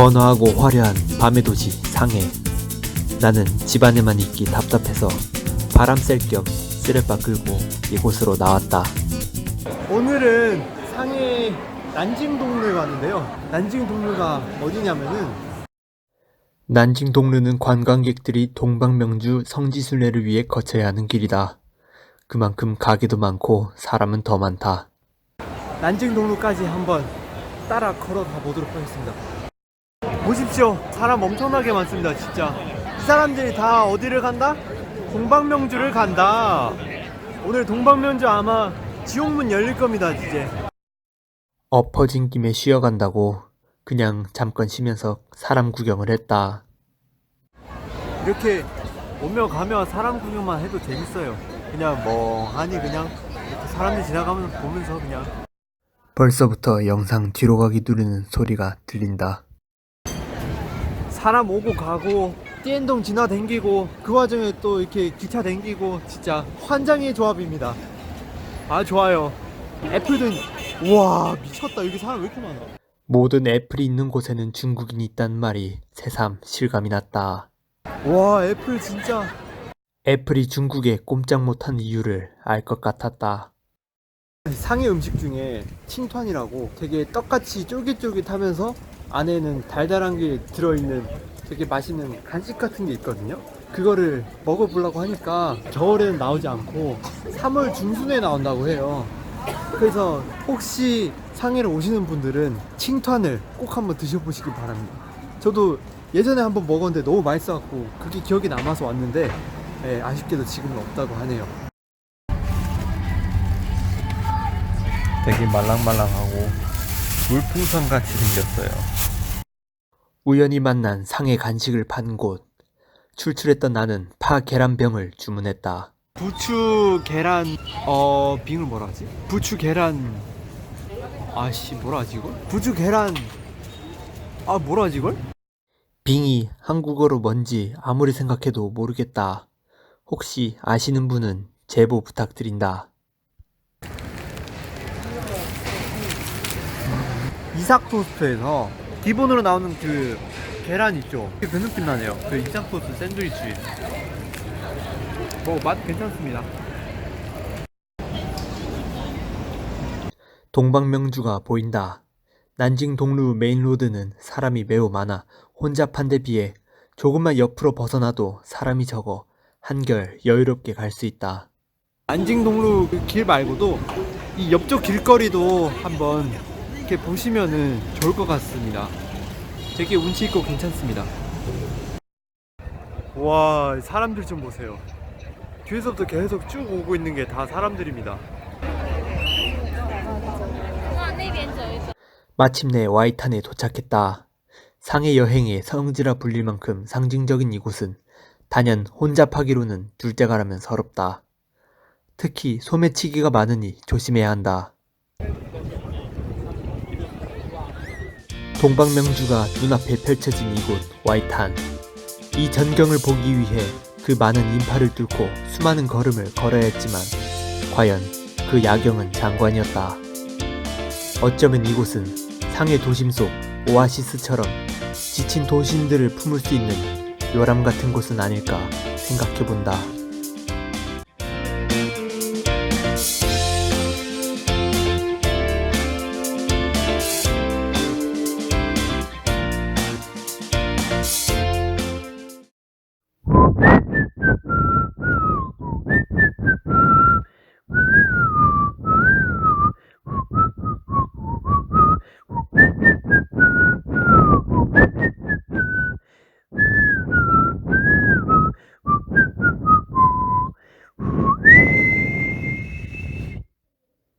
번화하고 화려한 밤의 도시 상해. 나는 집안에만 있기 답답해서 바람 쐴 겸 쓰레빠 끌고 이곳으로 나왔다. 오늘은 상해 난징 동루에 왔는데요. 난징 동루가 어디냐면은 난징 동루는 관광객들이 동방명주 성지순례를 위해 거쳐야 하는 길이다. 그만큼 가게도 많고 사람은 더 많다. 난징 동루까지 한번 따라 걸어가 보도록 하겠습니다. 보십시오. 사람 엄청나게 많습니다. 진짜. 이 사람들이 다 어디를 간다? 동방명주를 간다. 오늘 동방명주 아마 지옥문 열릴 겁니다. 이제. 엎어진 김에 쉬어간다고 그냥 잠깐 쉬면서 사람 구경을 했다. 이렇게 오며 가며 사람 구경만 해도 재밌어요. 그냥 멍하니 그냥 이렇게 사람들 지나가면 보면서 그냥 벌써부터 영상 뒤로 가기 누르는 소리가 들린다. 사람 오고 가고 띠엔동 지나 댕기고 그 와중에 또 이렇게 기차 댕기고 진짜 환장의 조합입니다. 아 좋아요. 애플도 와 미쳤다 여기 사람 왜 이렇게 많아? 모든 애플이 있는 곳에는 중국인이 있단 말이 새삼 실감이 났다. 와 애플 진짜 애플이 중국에 꼼짝 못한 이유를 알 것 같았다. 상해 음식 중에 칭탄이라고 되게 떡같이 쫄깃쫄깃하면서 안에는 달달한 게 들어있는 되게 맛있는 간식 같은 게 있거든요. 그거를 먹어보려고 하니까 겨울에는 나오지 않고 3월 중순에 나온다고 해요. 그래서 혹시 상해를 오시는 분들은 칭탄을 꼭 한번 드셔보시기 바랍니다. 저도 예전에 한번 먹었는데 너무 맛있어갖고 그게 기억에 남아서 왔는데 예, 아쉽게도 지금은 없다고 하네요. 되게 말랑말랑하고 물풍선 같이 생겼어요. 우연히 만난 상해 간식을 판 곳. 출출했던 나는 파 계란병을 주문했다. 부추 계란 어 빙을 뭐라 하지? 부추 계란 아씨 뭐라 하지 이걸? 부추 계란 아 뭐라 하지 이걸? 빙이 한국어로 뭔지 아무리 생각해도 모르겠다. 혹시 아시는 분은 제보 부탁드린다. 이삭 토스트에서 기본으로 나오는 그 계란 있죠? 그 느낌 나네요. 그 이삭 토스트 샌드위치. 뭐맛 괜찮습니다. 동방명주가 보인다. 난징 동루 메인로드는 사람이 매우 많아 혼잡한 데 비해 조금만 옆으로 벗어나도 사람이 적어 한결 여유롭게 갈 수 있다. 안징동로 그길 말고도 이 옆쪽 길거리도 한번 이렇게 보시면 좋을 것 같습니다. 되게 운치 있고 괜찮습니다. 와 사람들 좀 보세요. 뒤에서부터 계속 쭉 오고 있는 게 다 사람들입니다. 마침내 와이탄에 도착했다. 상해 여행의 성지라 불릴 만큼 상징적인 이곳은 단연 혼잡하기로는 둘째가라면 서럽다. 특히 소매치기가 많으니 조심해야 한다. 동방명주가 눈앞에 펼쳐진 이곳 와이탄. 이 전경을 보기 위해 그 많은 인파를 뚫고 수많은 걸음을 걸어야 했지만 과연 그 야경은 장관이었다. 어쩌면 이곳은 상해 도심 속 오아시스처럼 지친 도심들을 품을 수 있는 요람 같은 곳은 아닐까 생각해 본다.